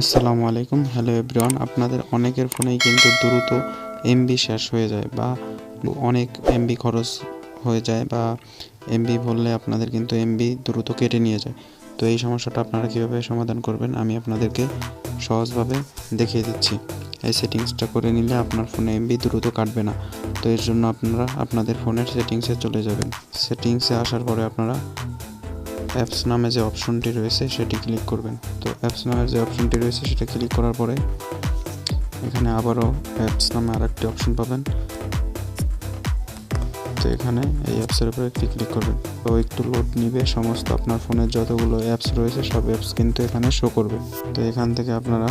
আসসালামু আলাইকুম। Hello everyone আপনাদের অনেকের ফোনেই কিন্তু দ্রুত এমবি শেষ হয়ে যায় বা অনেক এমবি খরচ হয়ে যায় বা এমবি বললে আপনাদের কিন্তু এমবি দ্রুত কেটে নিয়ে যায়। তো এই সমস্যাটা আপনারা কীভাবে সমাধান করবেন আমি আপনাদেরকে সহজভাবে দেখিয়ে দিচ্ছি। এই সেটিংসটা করে নিলে আপনার ফোনে এমবি দ্রুত কাটবে না। তো এর জন্য আপনারা আপনাদের ফোনের সেটিংসে চলে যাবেন। সেটিংসে আসার পরে আপনারা অ্যাপস নামে যে অপশনটি রয়েছে সেটি ক্লিক করবেন। তো অ্যাপস নামের যে অপশনটি রয়েছে সেটা ক্লিক করার পরে এখানে আবারও অ্যাপস নামে আরেকটি অপশন পাবেন। তো এখানে এই অ্যাপসের উপরে একটি ক্লিক করবেন। তো একটু লোড নিবে, সমস্ত আপনার ফোনের যতগুলো অ্যাপস রয়েছে সব অ্যাপস কিন্তু এখানে শো করবে। তো এখান থেকে আপনারা,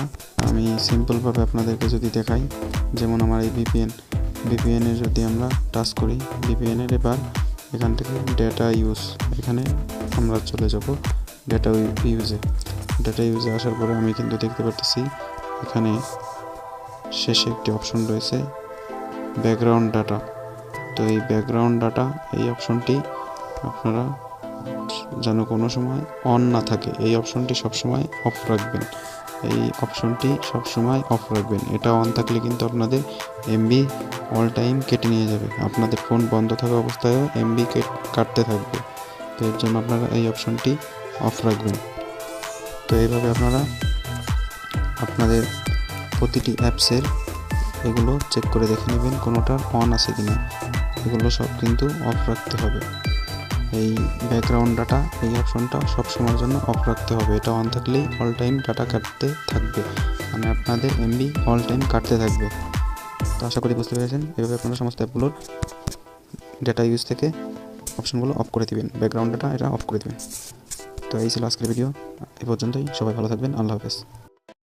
আমি সিম্পলভাবে আপনাদেরকে যদি দেখাই, যেমন আমার এই ভিপিএন ভিপিএনে যদি আমরা টাচ করি ভিপিএনের এবার এখান থেকে ডেটা ইউজ এখানে আমরা চলে যাব ডেটা ইউজে ডেটা ইউজে আসার পরে আমি কিন্তু দেখতে পাচ্ছি এখানে শেষে একটি অপশন রয়েছে ব্যাকগ্রাউন্ড ডাটা তো এই ব্যাকগ্রাউন্ড ডাটা এই অপশনটি আপনারা যেন কোনো সময় অন না থাকে, এই অপশনটি সবসময় অফ রাখবেন। এই অপশনটি সবসময় অফ রাখবেন। এটা অন থাকলে কিন্তু আপনাদের এমবি অল টাইম কেটে নিয়ে যাবে। আপনাদের ফোন বন্ধ থাকা অবস্থায়ও এমবি কাটতে থাকবে। তো এর জন্য আপনারা এই অপশনটি অফ রাখবেন। তো এইভাবে আপনারা আপনাদের প্রতিটি অ্যাপসের এগুলো চেক করে দেখে নেবেন কোনোটার অন আছে কি না এগুলো সব কিন্তু অফ রাখতে হবে। এই ব্যাকগ্রাউন্ড ডাটা এই অপশনটা সব সময়ের জন্য অফ রাখতে হবে। এটা অন থাকলেই অল টাইম ডাটা কাটতে থাকবে। মানে আপনাদের এমবি অল টাইম কাটতে থাকবে। তো আশা করি বুঝতে পেরেছেন। এভাবে আপনারা সমস্ত অ্যাপগুলোর ডেটা ইউজ থেকে অপশনগুলো অফ করে দিবেন। ব্যাকগ্রাউন্ড এটা অফ করে দিবেন। তো এই ছিল আজকের ভিডিও এ পর্যন্তই। সবাই ভালো থাকবেন। আল্লাহ হাফেজ।